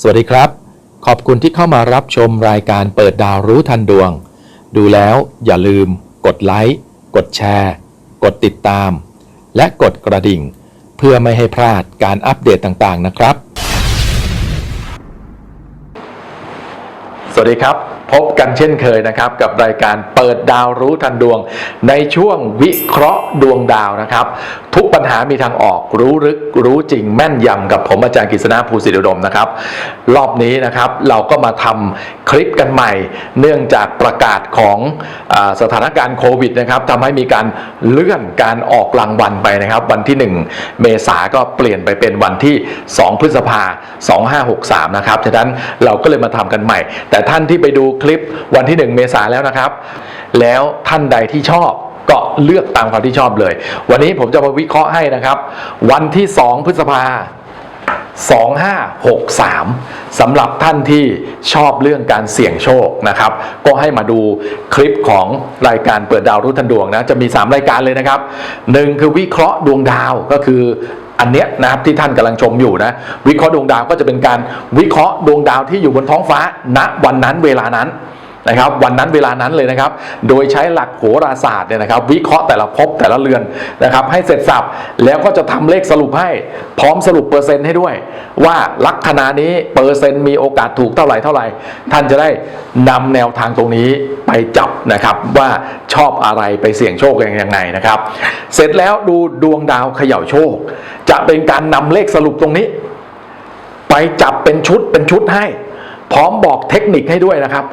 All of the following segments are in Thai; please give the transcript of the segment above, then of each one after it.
สวัสดีครับ ขอบคุณที่เข้ามารับชมรายการเปิดดาวรู้ทันดวง ดูแล้วอย่าลืม กดไลค์ กดแชร์ กดติดตาม และกดกระดิ่ง เพื่อไม่ให้พลาดการอัปเดตต่างๆนะครับ สวัสดีครับ พบกันเช่นเคยนะครับ กับรายการเปิดดาวรู้ทันดวง ในช่วงวิเคราะห์ดวงดาวนะครับ ทุกปัญหามีทางออกรู้ลึกรู้จริงแม่นยำกับผมอาจารย์กฤษณะภูสิริอุดมนะครับ รอบนี้นะครับเราก็มาทำคลิปกันใหม่ เนื่องจากประกาศของอสถานการณ์โควิดนะครับทำให้มีการเลื่อนการออกรางวัลไปนะครับ วันที่ 1 เมษาก็เปลี่ยนไปเป็นวันที่ 2 พฤษภา2563 นะครับฉะนั้นเราก็เลยมาทำกันใหม่ แต่ท่านที่ไปดูคลิปวันที่ 1 เมษาแล้วนะครับ แล้วท่านใดที่ชอบก็เลือกตามความที่ชอบเลย วันนี้ผมจะมาวิเคราะห์ให้นะครับ วันที่ 2 พฤษภา2563สำหรับท่านที่ชอบเรื่องการเสี่ยงโชคนะครับ ก็ให้มาดูคลิปของรายการเปิดดาวรุ่ทันดวงนะ จะมี 3 รายการเลยนะครับหนึ่งคือวิเคราะห์ดวงดาวก็คือ อันเนี้ยนะครับที่ท่านกำลังชมอยู่นะวิเคราะห์ดวงดาวก็จะเป็นการวิเคราะห์ดวงดาวที่อยู่บนท้องฟ้าณวันนั้นเวลานั้น นะครับวันนั้นเวลานั้นเลยนะครับ โดยใช้หลักโหราศาสตร์เนี่ยนะครับ วิเคราะห์แต่ละภพแต่ละเรือนนะครับ ให้เสร็จสับแล้วก็จะทำเลขสรุปให้พร้อมสรุปเปอร์เซ็นต์ให้ด้วย ว่าลัคนานี้เปอร์เซ็นต์มีโอกาสถูกเท่าไหร่เท่าไหร่ ท่านจะได้นำแนวทางตรงนี้ไปจับนะครับว่าชอบอะไรไปเสี่ยงโชคยังไงนะครับ เสร็จแล้วดูดวงดาวเขย่าโชค จะเป็นการนำเลขสรุปตรงนี้ ไปจับเป็นชุดเป็นชุดให้ พร้อมบอกเทคนิคให้ด้วยนะครับ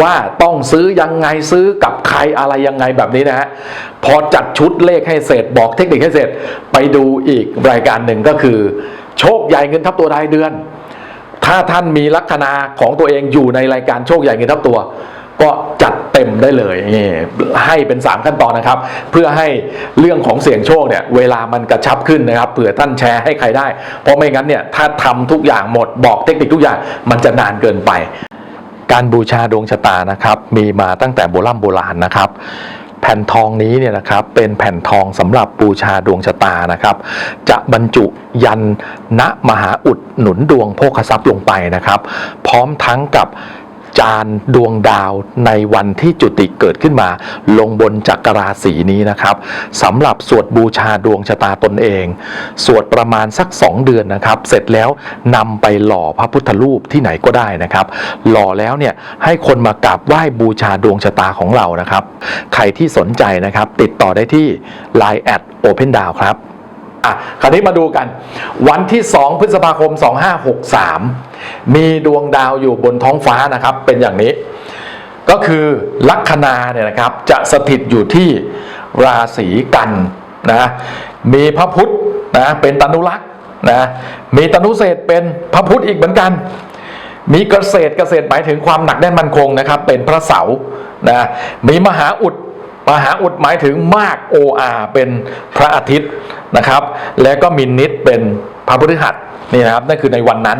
ว่าต้องซื้อยังไงซื้อกับใครอะไรยังไงแบบนี้นะฮะพอจัดชุดเลขให้เสร็จบอกเทคนิคให้เสร็จ ไปดูอีกรายการหนึ่งก็คือ โชคใหญ่เงินทับตัวรายเดือน ถ้าท่านมีลัคนาของตัวเองอยู่ในรายการโชคใหญ่เงินทับตัว ก็จัดเต็มได้เลยนี่ให้เป็น 3 ขั้นตอนนะครับ เพื่อให้เรื่องของเสี่ยงโชคเนี่ยเวลามันกระชับขึ้นนะครับเผื่อท่านแชร์ให้ใครได้ เพราะไม่งั้นเนี่ยถ้าทำทุกอย่างหมดบอกเทคนิคทุกอย่างมันจะนานเกินไป การบูชาดวงชะตานะครับ มีมาตั้งแต่โบราณโบราณนะครับแผ่นทองนี้เนี่ยนะครับเป็นแผ่นทองสำหรับบูชาดวงชะตานะครับ จะบรรจุยันณมหาอุดหนุนดวงโภคทรัพย์ลงไปนะครับ พร้อมทั้งกับ จานดวงดาวในวันที่จุติเกิดขึ้นมา ลงบนจักรราศีนี้นะครับสำหรับสวดบูชาดวงชะตาตนเอง สวดประมาณสัก 2 เดือนนะครับ เสร็จแล้วนำไปหล่อพระพุทธรูปที่ไหนก็ได้นะครับ หล่อแล้วเนี่ยให้คนมากราบไหว้บูชาดวงชะตาของเรานะครับ ใครที่สนใจนะครับ ติดต่อได้ที่ Line แอด Open d o w ครับ อะคราวนี้มาดูกัน วันที่ 2 พฤษภาคม 2563 มีดวงดาวอยู่บนท้องฟ้านะครับ เป็นอย่างนี้ ก็คือลัคนาเนี่ยนะครับ จะสถิตอยู่ที่ราศีกันนะมีพระพุธนะเป็นตนุรักษ์นะมีตนุเศษเป็นพระพุธอีกเหมือนกัน มีเกษตรเกษตรหมายถึงความหนักแน่นมั่นคงนะครับ เป็นพระเสาร์นะมีมหาอุด มหาอุดหมายถึงมากโออาเป็นพระอาทิตย์นะครับ และก็มีนิดเป็นพระพฤหัสนี่นะครับนั่นคือในวันนั้น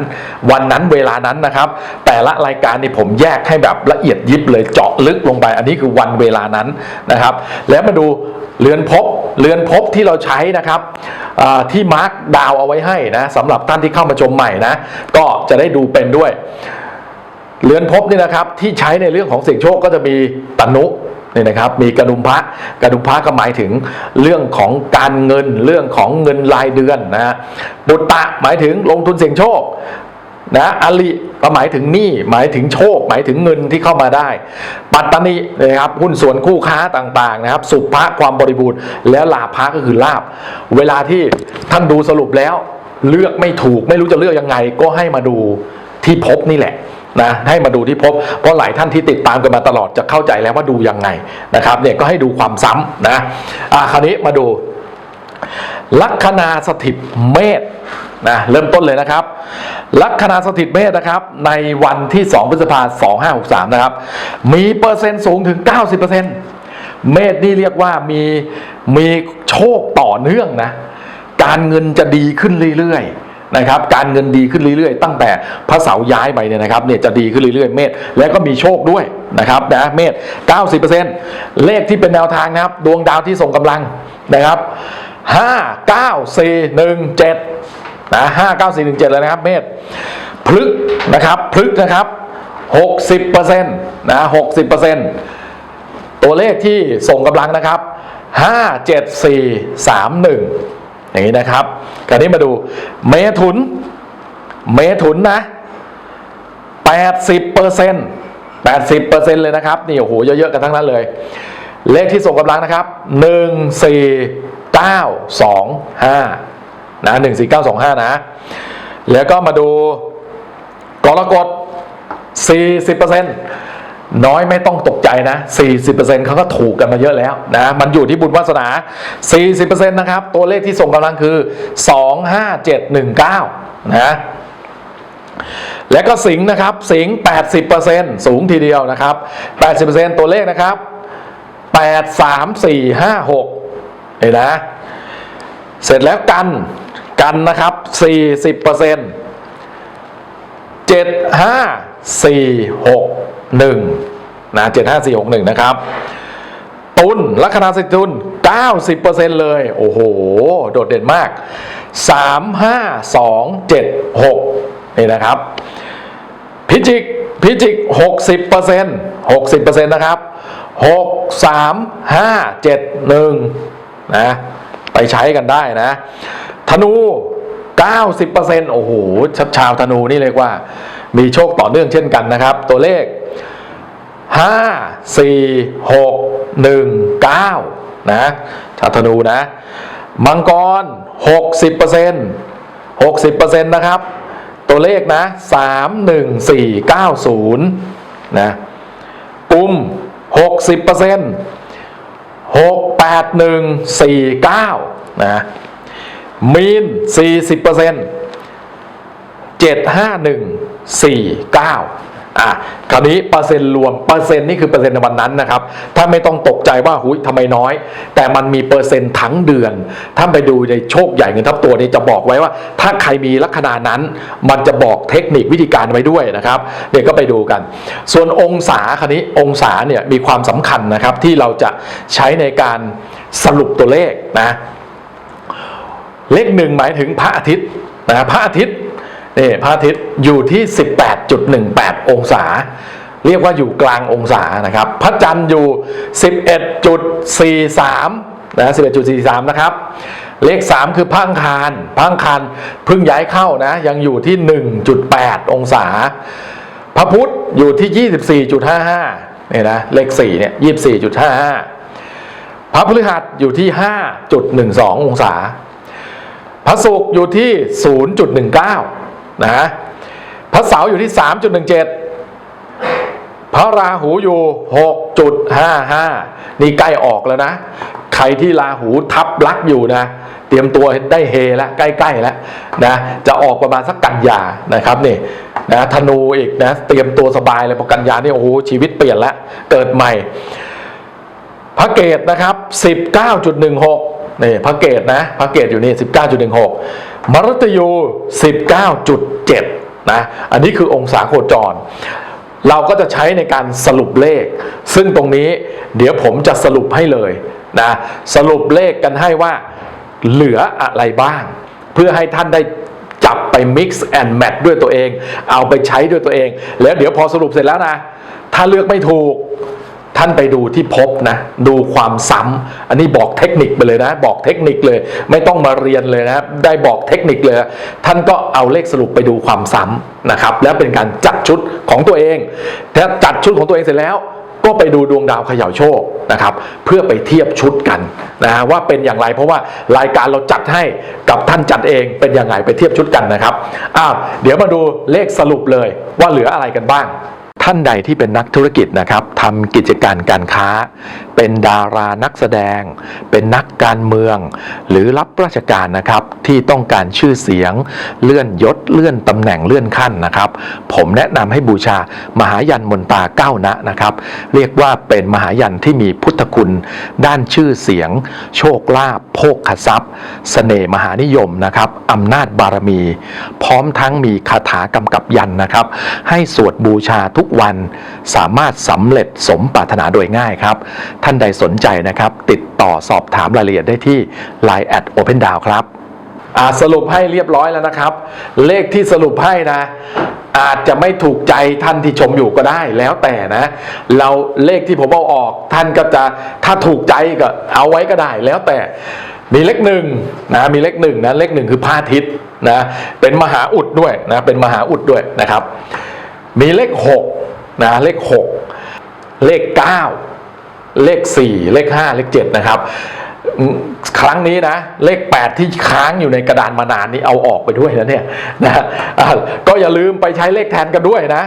วันนั้นเวลานั้นนะครับ แต่ละรายการนี่ผมแยกให้แบบละเอียดยิบเลยเจาะลึกลงไป อันนี้คือวันเวลานั้นนะครับ แล้วมาดูเรือนภพเรือนภพที่เราใช้นะครับที่มาร์กดาวเอาไว้ให้นะสำหรับท่านที่เข้ามาชมใหม่นะก็จะได้ดูเป็นด้วยเรือนภพนี่นะครับที่ใช้ในเรื่องของเสี่ยงโชคก็จะมีตนุ นี่นะครับมีกระดุมพระกระดุมพระก็หมายถึงเรื่องของการเงินเรื่องของเงินรายเดือนนะฮะบุตตะหมายถึงลงทุนเสี่ยงโชคนะอลิก็หมายถึงหนี้หมายถึงโชค หมายถึงเงินที่เข้ามาได้ ปัตตานีนะครับหุ้นส่วนคู่ค้าต่างๆนะครับ สุภะความบริบูรณ์แล้วลาภะก็คือลาบ เวลาที่ท่านดูสรุปแล้ว เลือกไม่ถูกไม่รู้จะเลือกยังไง ก็ให้มาดูที่พบนี่แหละ นะให้มาดูที่พบ เพราะหลายท่านที่ติดตามกันมาตลอดจะเข้าใจแล้วว่าดูยังไงนะครับเนี่ยก็ให้ดูความซ้ำนะอ่าคราวนี้มาดู ลัคนาสถิตเมษนะเริ่มต้นเลยนะครับ ลัคนาสถิตเมษนะครับ ในวันที่ 2 พฤษภาคม2563 นะครับ มีเปอร์เซ็นต์สูงถึง 90%เมษนี่เรียกว่ามีมีโชคต่อเนื่องนะ การเงินจะดีขึ้นเรื่อยๆ นะครับการเงินดีขึ้นเรื่อยๆ ตั้งแต่พระเสาย้ายไปเนี่ยนะครับเนี่ยจะดีขึ้นเรื่อยๆ เมษแล้วก็มีโชคด้วยนะครับนะเมษ90%เลขที่เป็นแนวทางนะครับ ดวงดาวที่ส่งกำลังนะครับ 5 9 4 1 7นะ5 9 4 1 7เลยนะครับ เมษพฤกนะครับพฤกนะครับ60%นะ60%ตัวเลขที่ส่งกำลังนะครับ 5 7 4 3 1 อย่างนี้นะครับคราวนี้มาดูเมถุน เมถุนนะ80เปอร์เซ็นต์80เปอร์เซ็นต์เลยนะครับนี่โอ้โหเยอะๆกันทั้งนั้นเลย เลขที่ส่งกำลังนะครับ1 4 9 2 5นะ1 4 9 2 5 นะ แล้วก็มาดูกรกฎ40%น้ น้อยไม่ต้องตกใจนะ 40%เขาก็ถูกกันมาเยอะแล้วนะ มันอยู่ที่บุญวาสนา 40%นะครับ ตัวเลขที่ส่งกำลังคือ 25719 นะ และก็สิงห์นะครับ สิงห์80%สูงทีเดียวนะครับ 80%ตัวเลขนะครับ 83456 เห็นนะ เสร็จแล้วกัน กันนะครับ 40% 7 5 4 6 หนึ่งนะเจ็ดห้าสี่หกหนึ่งนะครับ ตุลลัคนาสิตุลเก้าสิบเปอร์เซ็นเลย โอ้โห โดดเด่นมากสามห้าสองเจ็ดหกนี่นะครับ พิจิกพิจิกหกสิบเปอร์เซ็นหกสิบเปอร์เซ็นนะครับหกสามห้าเจ็ดหนึ่งนะไปใช้กันได้นะ ธนู 90%โอ้โหชาวธนูนี่เรียกว่า มีโชคต่อเนื่องเช่นกันนะครับ ตัวเลข 5 4 6 1 9 นะชาธนูนะ มังกร 60% 60%นะครับ ตัวเลขนะ 3 1 4 9 0 นะกุม 60% 6 8 1 4 9 นะ มีน 40% 751 49อะคราวนี้เปอร์เซ็นต์รวมเปอร์เซ็นต์นี่คือเปอร์เซ็นต์ในวันนั้นนะครับ ถ้าไม่ต้องตกใจว่าหุยทำไมน้อย แต่มันมีเปอร์เซ็นต์ทั้งเดือนถ้าไปดูในโชคใหญ่เงินทับตัวนี้จะบอกไว้ว่า ถ้าใครมีลัคนานั้น มันจะบอกเทคนิควิธีการไว้ด้วยนะครับเดี๋ยวก็ไปดูกัน ส่วนองศาคราวนี้องศาเนี่ยมีความสำคัญนะครับที่เราจะใช้ในการสรุปตัวเลขนะเลขหนึ่งหมายถึงพระอาทิตย์นะพระอาทิตย์ นี่พระอาทิตย์อยู่ที่ 18.18 องศา เรียกว่าอยู่กลางองศานะครับ พระจันทร์อยู่ 11.43 นะ 11.43 นะครับ เลข 3 คือพังคารพังคารเพิ่งย้ายเข้านะ ยังอยู่ที่ 1.8 องศา พระพุธอยู่ที่ 24.55 เนี่ยนะ เลข 4 เนี่ย 24.55 พระพฤหัสอยู่ที่ 5.12 องศา พระศุกร์อยู่ที่ 0.19 นะฮะพระเสาร์อยู่ที่ 3.17 พระราหูอยู่ 6.55 นี่ใกล้ออกแล้วนะ ใครที่ราหูทับลักอยู่นะ เตรียมตัวได้เฮแล้วใกล้ๆแล้วนะจะออกประมาณสักกันยานะครับนี่นะธนูอีกนะเตรียมตัวสบายเลยพอกันยานี่โอ้โหชีวิตเปลี่ยนแล้วเกิดใหม่ พระเกตนะครับ 19.16 นี่พระเกตนะพระเกตอยู่นี่ 19.16 มรตยู 19.7 นะ อันนี้คือองศาโคจร เราก็จะใช้ในการสรุปเลข ซึ่งตรงนี้เดี๋ยวผมจะสรุปให้เลยนะสรุปเลขกันให้ว่าเหลืออะไรบ้าง เพื่อให้ท่านได้จับไป mix and match ด้วยตัวเอง เอาไปใช้ด้วยตัวเอง แล้วเดี๋ยวพอสรุปเสร็จแล้วนะ ถ้าเลือกไม่ถูก ท่านไปดูที่พบนะดูความซ้ำอันนี้บอกเทคนิคไปเลยนะ บอกเทคนิคเลย ไม่ต้องมาเรียนเลยนะได้บอกเทคนิคเลย ท่านก็เอาเลขสรุปไปดูความซ้ำนะครับ แล้วเป็นการจัดชุดของตัวเองถ้าจัดชุดของตัวเองเสร็จแล้วก็ไปดูดวงดาวเขย่าโชคนะครับเพื่อไปเทียบชุดกันนะว่าเป็นอย่างไรเพราะว่ารายการเราจัดให้กับท่านจัดเองเป็นอย่างไรไปเทียบชุดกันนะครับอ้าวเดี๋ยวมาดูเลขสรุปเลยว่าเหลืออะไรกันบ้าง ท่านใดที่เป็นนักธุรกิจนะครับทำกิจการการค้า เป็นดารานักแสดง เป็นนักการเมือง หรือรับราชการนะครับที่ต้องการชื่อเสียง เลื่อนยศเลื่อนตำแหน่งเลื่อนขั้นนะครับ ผมแนะนำให้บูชามหายันมนตาเก้านะนะครับ เรียกว่าเป็นมหายันที่มีพุทธคุณ ด้านชื่อเสียง โชคลาภโภคทรัพย์เสน่ห์มหานิยมนะครับอำนาจบารมี พร้อมทั้งมีคาถากำกับยันนะครับ ให้สวดบูชาทุกวัน สามารถสำเร็จสมปรารถนาโดยง่ายครับ ท่านใดสนใจนะครับ ติดต่อสอบถามรายละเอียดได้ที่ Line at Open d o w n ครับสรุปให้เรียบร้อยแล้วนะครับ เลขที่สรุปให้นะ อาจจะไม่ถูกใจท่านที่ชมอยู่ก็ได้แล้วแต่นะ เราเลขที่ผมเอาออก ท่านก็จะถ้าถูกใจก็เอาไว้ก็ได้แล้วแต่มีเลขหนึ่งนะมีเลขหนึ่งนะเลขหนึ่งคือพระอาทิตย์นะเป็นมหาอุดด้วยนะเป็นมหาอุดด้วยนะครับ มีเลขหกนะเลขหกเลขเก้าเลข 4 เลข 5 เลข 7 นะครับ ครั้งนี้นะ เลข 8 ที่ค้างอยู่ในกระดานมานานนี้เอาออกไปด้วยนะเนี่ยนะก็อย่าลืมไปใช้เลขแทนกันด้วยนะ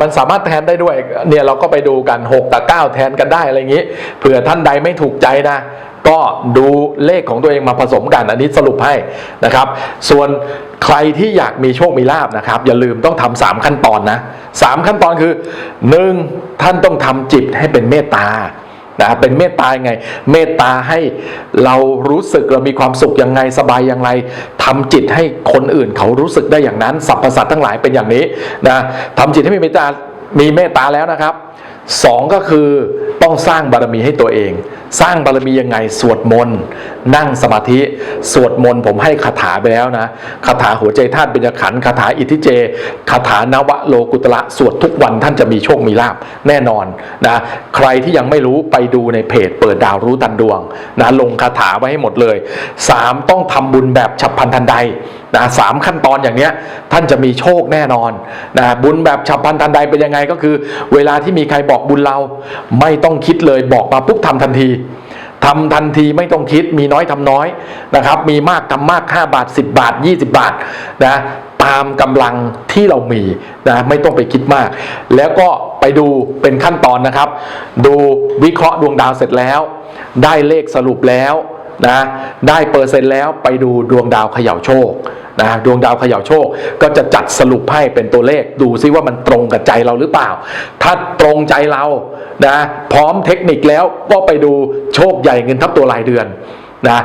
มันสามารถแทนได้ด้วยเนี่ยเราก็ไปดูกัน 6 กับ 9 แทนกันได้อะไรอย่างนี้เผื่อท่านใดไม่ถูกใจนะ ก็ดูเลขของตัวเองมาผสมกันอันนี้สรุปให้นะครับ ส่วนใครที่อยากมีโชคมีลาบนะครับ อย่าลืมต้องทำสามขั้นตอนนะสามขั้นตอนคือหนึ่งท่านต้องทำจิตให้เป็นเมตตานะเป็นเมตตายังไง เมตตาให้เรารู้สึกเรามีความสุขยังไงสบายอย่างไรทำจิตให้คนอื่นเขารู้สึกได้อย่างนั้นสรรพสัตว์ทั้งหลายเป็นอย่างนี้นะทำจิตให้มีเมตตามีเมตตาแล้วนะครับสองก็คือต้องสร้างบารมีให้ตัวเองสร้างบารมียังไงสวดมนต์นั่งสมาธิ สวดมนต์ผมให้คาถาไปแล้วนะคาถาหัวใจธาตุเป็นขันธ์คาถาอิทธิเจคาถานวะโลกุตระสวดทุกวันท่านจะมีโชคมีลาบแน่นอนนะใครที่ยังไม่รู้ไปดูในเพจเปิดดาวรู้ตันดวงนะลงคาถาไว้ให้หมดเลย 3 ต้องทำบุญแบบฉับพลันทันใดนะสามขั้นตอนอย่างเนี้ยท่านจะมีโชคแน่นอนนะบุญแบบฉับพลันทันใดเป็นยังไงก็คือ เวลาที่มีใครบอกบุญเรา ไม่ต้องคิดเลยบอกมาปุ๊บทำทันที ทำทันทีไม่ต้องคิดมีน้อยทำน้อยนะครับ มีมากทำมาก 5 บาท 10 บาท 20 บาทนะตามกำลังที่เรามีนะไม่ต้องไปคิดมาก แล้วก็ไปดูเป็นขั้นตอนนะครับ ดูวิเคราะห์ดวงดาวเสร็จแล้ว ได้เลขสรุปแล้วนะได้เปอร์เซ็นต์แล้วไปดูดวงดาวเขย่าโชค นะดวงดาวเขย่าโชค ก็จะจัดสรุปให้เป็นตัวเลขดูซิว่ามันตรงกับใจเราหรือเปล่า ถ้าตรงใจเรานะพร้อมเทคนิคแล้วก็ไปดูโชคใหญ่เงินทับตัวรายเดือนนะ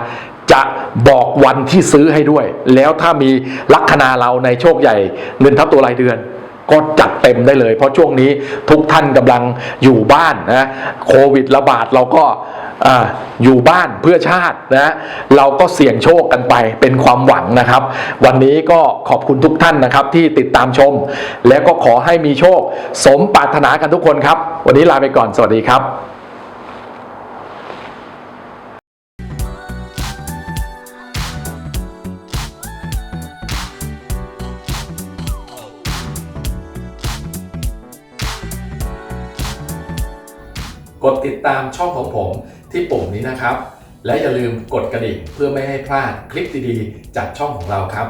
จะบอกวันที่ซื้อให้ด้วย แล้วถ้ามีลัคนาเราในโชคใหญ่เงินทับตัวรายเดือน ก็จัดเต็มได้เลย เพราะช่วงนี้ทุกท่านกำลังอยู่บ้านนะโควิดระบาดเราก็ออยู่บ้านเพื่อชาตินะเราก็เสี่ยงโชคกันไปเป็นความหวังนะครับ วันนี้ก็ขอบคุณทุกท่านนะครับที่ติดตามชม แล้วก็ขอให้มีโชค สมปรารถนากันทุกคนครับ วันนี้ลาไปก่อนสวัสดีครับ กดติดตามช่องของผมที่ปุ่มนี้นะครับ และอย่าลืมกดกระดิ่งเพื่อไม่ให้พลาดคลิปดีๆ จากช่องของเราครับ